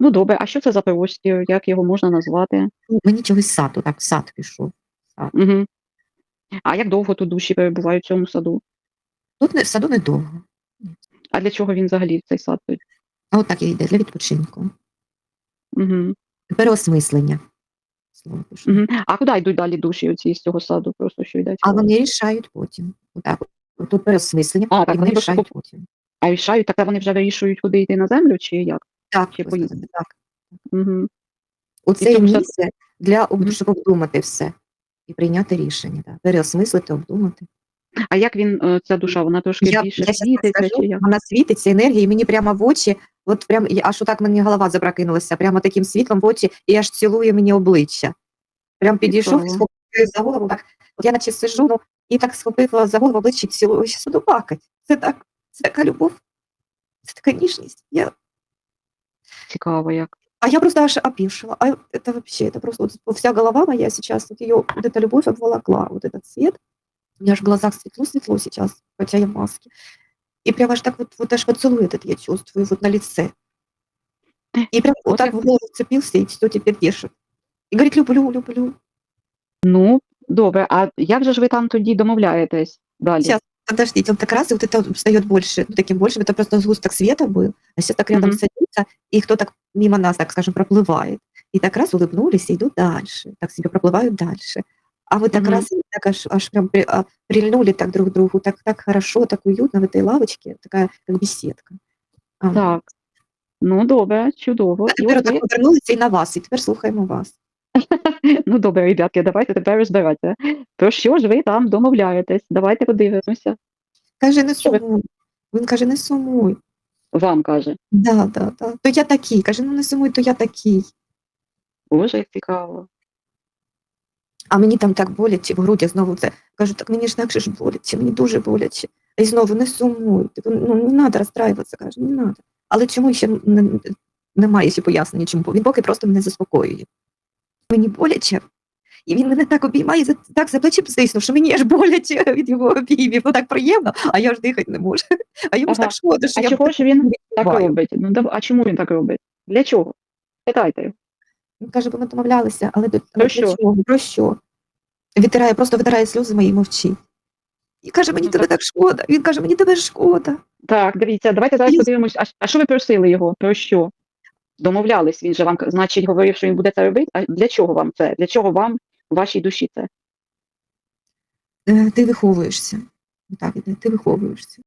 Ну, добре, а що це за простір? Як його можна назвати? Ну, Мені чогось сад, отак сад пішов. Угу. А як довго тут душі перебувають в цьому саду? Тут не, в саду недовго. А для чого він взагалі цей сад? А от так і йде для відпочинку. Угу. Переосмислення. Слово пишу. Угу. А куди йдуть далі душі оці з цього саду? Просто що йдуть? А вони рішають потім. Отак. Тут переосмислення, А, і так, вони вони рішають потім. А рішають, так вони вже вирішують, куди йти на землю, чи як? Так, Чи ось так. Угу. Цьому саду- місце для об- Мгм. щоб обдумати все і прийняти рішення. Так. Переосмислити, обдумати. А як він, е, ця душа, вона трошки Я, більше я щас світиться, розкажу, чи як? вона світиться, енергія, і мені прямо в очі, от прям, і аж отак мені голова запрокинулася, прямо таким світлом в очі, і аж цілує мені обличчя. Прям підійшов і Цікаво. схопив за голову. Так. От я наче сижу, ну, і так схопила за голову обличчя і цілую, щас буду плакати. Це так, це така любов, це така ніжність. Я, Цікаво як. а я просто аж опешила. А это вообще, это просто вот вся голова моя сейчас, вот ее, вот эта любовь обволокла, вот этот цвет. У меня аж в глазах светло-светло сейчас, хотя я в маске. И прям аж так вот, вот аж поцелуй этот я чувствую вот на лице. И прям вот Вот так я- в голову вцепился, и все теперь держит. И говорит, люблю, люблю. Ну, добре, а як же ж ви там тоді домовляєтесь далі? Сейчас, подождите, он так раз, и вот это встает больше, ну, таким больше, это просто сгусток света был, а сейчас так рядом Мгм. садится, и кто так мимо нас, так скажем, проплывает. И так раз улыбнулись и идут дальше, так себе проплывают дальше. А вы так Мгм. раз, и так аж, аж прям при- а, прильнули так друг к другу, так, так хорошо, так уютно в этой лавочке, такая как беседка. А, Так. Ну, добре, чудово. А І тепер от ви, отак повернулися і на вас, і тепер слухаємо вас. ну добре, ребятки, давайте тепер розбирати. Про що ж ви там домовляєтесь? Давайте подивимося. Каже, не Що ви- сумуй. Він каже, не сумуй. Вам каже. Да, да, да. То я такий. Каже, ну не сумуй, то я такий. Боже, як цікаво. А мені там так боляче в грудях знову це. Кажу, так мені ж інакше ж боляче, мені дуже боляче. І знову не сумуй. Типу, ну не треба розстраюватися, каже, не треба. Але чому ще не, немає ще пояснення, чому? Він поки просто мене заспокоює. Мені боляче. І він мене так обіймає, за- так за плечі стиснув, що мені аж боляче від його обіймів. Ну так приємно, а я ж дихати не можу. А йому ж так шкода, що А я чого ж він так робить? Ну, а чому він так робить? Для чого? Питайте його. Він каже, бо ми домовлялися, але до- Про що? чого? Про що? Витирає, просто витирає сльози мої і мовчить. І каже, мені Ну, тебе так шкода. Він каже, мені тебе шкода. Так, дивіться, давайте зараз подивимось. А, а що ви просили його? Про що? Домовлялись, він же вам, значить, говорив, що він буде це робити. А для чого вам це? Для чого вам, вашій душі це? Е, Ти виховуєшся. Так, ти виховуєшся.